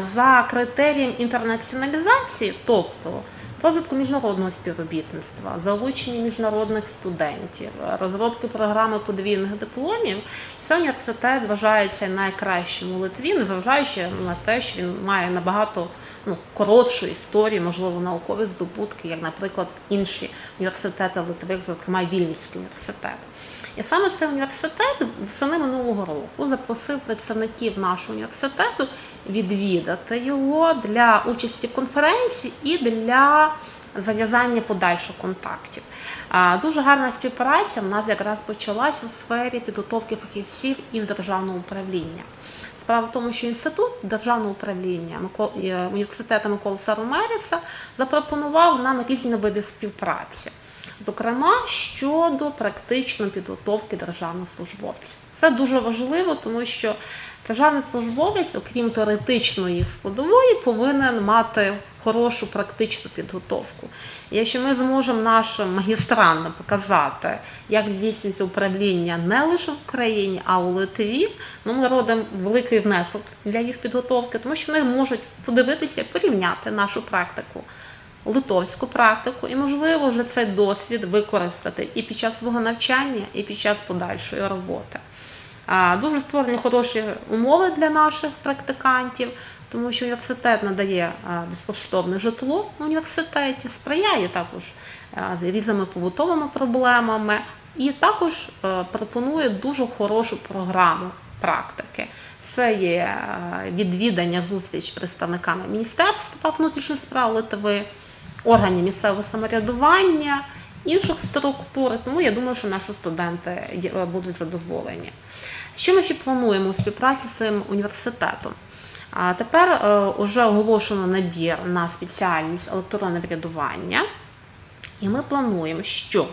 за критерієм інтернаціоналізації, тобто розвитку міжнародного співробітництва, залучення міжнародних студентів, розробки програми подвійних дипломів, цей університет вважається найкращим у Литві, незважаючи на те, що він має набагато ну, коротшу історію, можливо, наукові здобутки, як, наприклад, інші університети Литви, зокрема Вільнюський університет. І саме цей університет восени минулого року запросив представників нашого університету відвідати його для участі в конференції і для зав'язання подальших контактів. Дуже гарна співпраця в нас якраз почалась у сфері підготовки фахівців із державного управління. Справа в тому, що інститут державного управління е, університету Миколи Саромеріса запропонував нам різні види співпраці, зокрема щодо практичної підготовки державних службовців. Це дуже важливо, тому що державний службовець, окрім теоретичної складової, повинен мати хорошу практичну підготовку. Якщо ми зможемо нашим магістрантам показати, як здійснюється управління не лише в Україні, а у Литві, ну ми робимо великий внесок для їх підготовки, тому що вони можуть подивитися, порівняти нашу практику. Литовську практику, і можливо вже цей досвід використати і під час свого навчання, і під час подальшої роботи. Дуже створені хороші умови для наших практикантів, тому що університет надає безкоштовне житло в університеті, сприяє також різними побутовими проблемами і також е, пропонує дуже хорошу програму практики. Це є е, відвідання зустріч представниками Міністерства внутрішніх справ Литви, органів місцевого самоврядування, інших структур. Тому я думаю, що наші студенти е, будуть задоволені. Що ми ще плануємо у співпраці з цим університетом? А тепер вже оголошено набір на спеціальність електронне врядування. І ми плануємо, що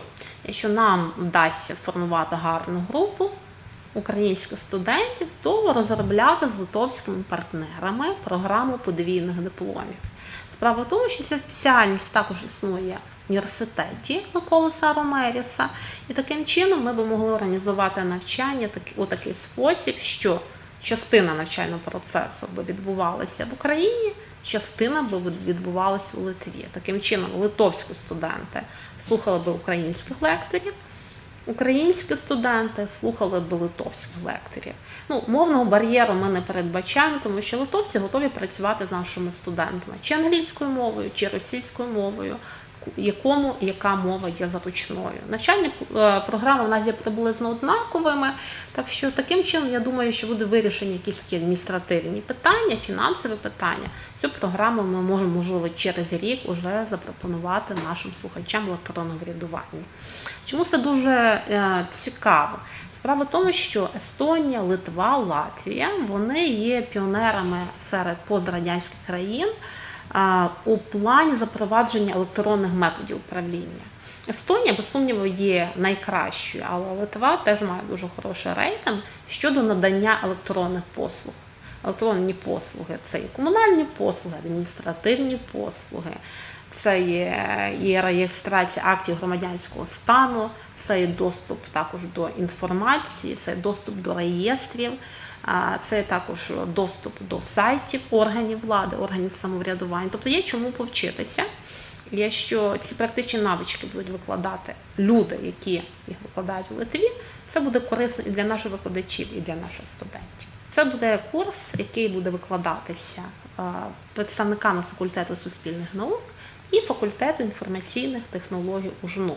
якщо нам вдасться сформувати гарну групу українських студентів, то розробляти з литовськими партнерами програму подвійних дипломів. Справа в тому, що ця спеціальність також існує в університеті Миколи Саромеріса, і таким чином ми б могли організувати навчання у такий спосіб, що частина навчального процесу би відбувалася в Україні, частина би відбувалася у Литві. Таким чином, литовські студенти слухали би українських лекторів, українські студенти слухали б литовських лекторів. Ну, мовного бар'єру ми не передбачаємо, тому що литовці готові працювати з нашими студентами чи англійською мовою, чи російською мовою, якому яка мова є заручною. Навчальні е, програми в нас є приблизно однаковими, так що таким чином я думаю, що буде вирішені якісь такі адміністративні питання, фінансові питання. Цю програму ми можемо, можливо, через рік уже запропонувати нашим слухачам електронного врядування. Чому це дуже е, цікаво? Справа в тому, що Естонія, Литва, Латвія вони є піонерами серед пострадянських країн у плані запровадження електронних методів управління. Естонія, без сумніву, є найкращою, але Литва теж має дуже хороший рейтинг щодо надання електронних послуг. Електронні послуги це і комунальні послуги, адміністративні послуги, це є, є реєстрація актів громадянського стану, це є доступ також до інформації, це є доступ до реєстрів, це також доступ до сайтів органів влади, органів самоврядування. Тобто є чому повчитися. Якщо ці практичні навички будуть викладати люди, які їх викладають у Литві, це буде корисно і для наших викладачів, і для наших студентів. Це буде курс, який буде викладатися представниками факультету суспільних наук і факультету інформаційних технологій УЖНУ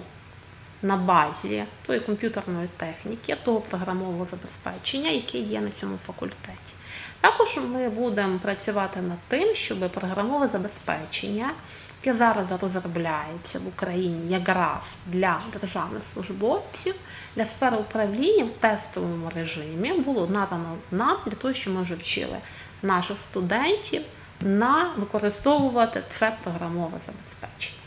на базі тої комп'ютерної техніки, того програмового забезпечення, яке є на цьому факультеті. Також ми будемо працювати над тим, щоб програмове забезпечення, яке зараз розробляється в Україні якраз для державних службовців, для сфери управління в тестовому режимі було надано нам для того, щоб ми вже вчили наших студентів на використовувати це програмове забезпечення.